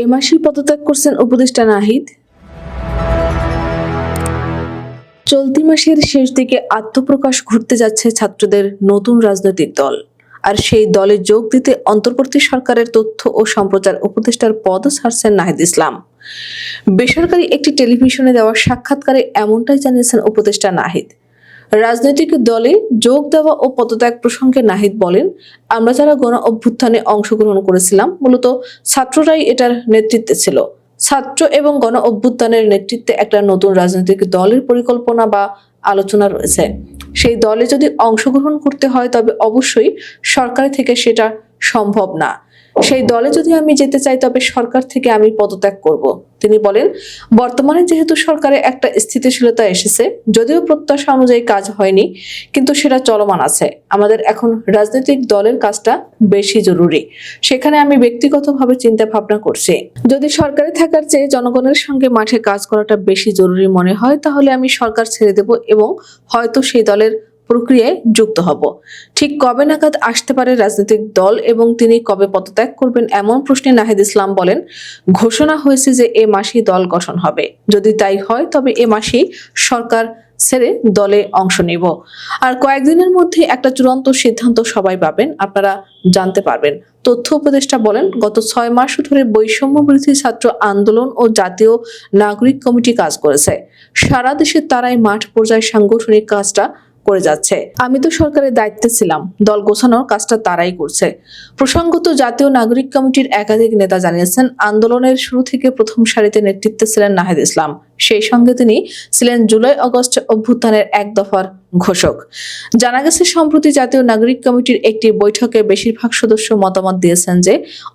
এ মাসেই পদত্যাগ করছেন উপদেষ্টা নাহিদ। চলতি মাসের শেষ দিকে আত্মপ্রকাশ ঘটতে যাচ্ছে ছাত্রদের নতুন রাজনৈতিক দল। আর সেই দলে যোগ দিতে অন্তর্বর্তী সরকারের তথ্য ও সম্প্রচার উপদেষ্টার পদ ছাড়ছেন নাহিদ ইসলাম। বেসরকারি একটি টেলিভিশনে দেওয়া সাক্ষাৎকারে এমনটাই জানিয়েছেন উপদেষ্টা নাহিদ। রাজনৈতিক দলে যোগ দেওয়া ও পদত্যাগ প্রসঙ্গে নাহিদ বলেন, আমরা যারা গণ অভ্যুত্থানে অংশগ্রহণ করেছিলাম, মূলত ছাত্ররাই এটার নেতৃত্বে ছিল। ছাত্র এবং গণ অভ্যুত্থানের নেতৃত্বে একটা নতুন রাজনৈতিক দলের পরিকল্পনা বা আলোচনা রয়েছে। সেই দলে যদি অংশগ্রহণ করতে হয়, তবে অবশ্যই সরকার থেকে সেটা সম্ভব না। সেই দলে যদি আমি যেতে চাই, তবে সরকার থেকে আমি পদত্যাগ করব। তিনি বলেন, বর্তমানে যেহেতু সরকারে একটা স্থিতিশীলতা এসেছে, যদিও প্রত্যাশা অনুযায়ী কাজ হয়নি, কিন্তু সেটা চলমান আছে। আমাদের এখন রাজনৈতিক দলের কাজটা বেশি জরুরি। সেখানে আমি ব্যক্তিগতভাবে চিন্তা ভাবনা করছি। যদি সরকারে থাকার চেয়ে জনগণের সঙ্গে মাঠে কাজ করাটা বেশি জরুরি মনে হয়, তাহলে আমি সরকার ছেড়ে দেব এবং হয়তো সেই দলের প্রক্রিয়ায় যুক্ত হব। ঠিক কবে নাগাদ আসতে পারে রাজনৈতিক দল এবং তিনি কবে পদত্যাগ করবেন এমন প্রশ্নে নাহিদ ইসলাম বলেন, ঘোষণা হয়েছে যে এ মাসেই দল গঠন হবে। যদি তাই হয়, তবে এ মাসেই সরকার ছেড়ে দলে অংশ নিব। আর কয়েকদিনের মধ্যে একটা চূড়ান্ত সিদ্ধান্ত সবাই পাবেন, আপনারা জানতে পারবেন। তথ্য উপদেষ্টা বলেন, গত ছয় মাস ধরে বৈষম্য বিরোধী ছাত্র আন্দোলন ও জাতীয় নাগরিক কমিটি কাজ করেছে। সারা দেশে তারাই মাঠ পর্যায়ে সাংগঠনিক কাজটা করে যাচ্ছে। আমি তো সরকারের দায়িত্বে ছিলাম। দল গোছানোর কাজটা তারাই করছে। প্রসঙ্গত জাতীয় নাগরিক কমিটির একাধিক নেতা জানিয়েছেন, আন্দোলনের শুরু থেকে প্রথম সারিতে নেতৃত্বে ছিলেন নাহিদ ইসলাম। সেই সঙ্গে তিনি ছিলেন জুলাই আগস্ট অভ্যুত্থানের এক দফার ঘোষক। জানা গেছে, সম্প্রতি জাতীয় নাগরিক কমিটির একটি বৈঠকে বেশিরভাগ সদস্য মতামত দিয়েছেন যে,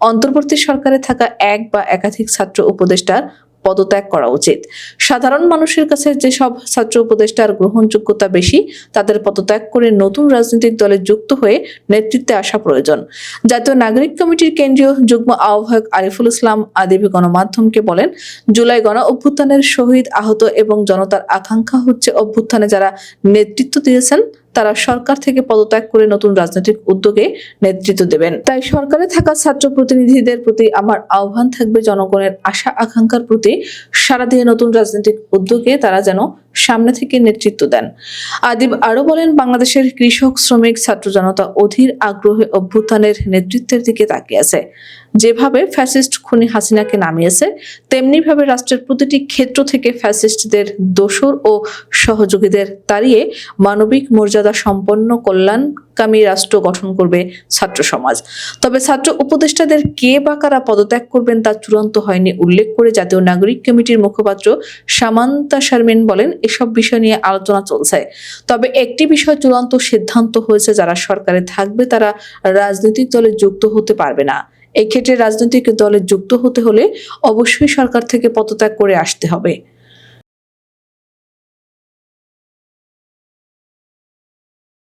অন্তর্বর্তী সরকারে থাকা এক বা একাধিক ছাত্র উপদেষ্টার পদত্যাগ করা উচিত। সাধারণ মানুষের কাছে যেসব ছাত্র উপদেষ্টার গ্রহণযোগ্যতা বেশি, তাদের পদত্যাগ করে নতুন রাজনৈতিক দলে যুক্ত হয়ে নেতৃত্বে আসা প্রয়োজন। জাতীয় নাগরিক কমিটির কেন্দ্রীয় যুগ্ম আহ্বায়ক আরিফুল ইসলাম আদিবি গণমাধ্যমকে বলেন, জুলাই গণ অভ্যুত্থানের শহীদ আহত এবং জনতার আকাঙ্ক্ষা হচ্ছে অভ্যুত্থানে যারা নেতৃত্ব দিয়েছেন তারা সরকার থেকে পদত্যাগ করে নতুন রাজনৈতিক উদ্যোগে নেতৃত্ব দেবেন। তাই সরকারে থাকা ছাত্র প্রতিনিধিদের প্রতি আমার আহ্বান থাকবে জনগণের আশা আকাঙ্ক্ষার প্রতি। সারা দিয়ে নতুন রাজনৈতিক উদ্যোগে তারা যেন সামনে থেকে নেতৃত্ব দেন। আদিব আরও বলেন, বাংলাদেশের কৃষক, শ্রমিক, ছাত্র জনতা অধীর আগ্রহে অভ্যুত্থানের নেতৃত্বের দিকে তাকিয়ে আছে। যেভাবে ফ্যাসিস্ট খুনি হাসিনাকে নামিয়েছে, তেমনি ভাবে রাষ্ট্রের প্রতিটি ক্ষেত্র থেকে ফ্যাসিস্টদের দোসর ও সহযোগীদের তাড়িয়ে মানবিক মর্যাদা সম্পন্ন কল্যাণকামী রাষ্ট্র গঠন করবে ছাত্র সমাজ। তবে ছাত্র উপদেষ্টাদের কে বা কারা পদত্যাগ করবেন তা চূড়ান্ত হয়নি উল্লেখ করে জাতীয় নাগরিক কমিটির মুখপাত্র সামান্তা শারমিন বলেন, এসব বিষয় নিয়ে আলোচনা চলছে। তবে একটি বিষয় চূড়ান্ত সিদ্ধান্ত হয়েছে, যারা সরকারে থাকবে তারা রাজনৈতিক দলে যুক্ত হতে পারবে না। এক্ষেত্রে রাজনৈতিক দলে যুক্ত হতে হলে অবশ্যই সরকার থেকে পদত্যাগ করে আসতে হবে।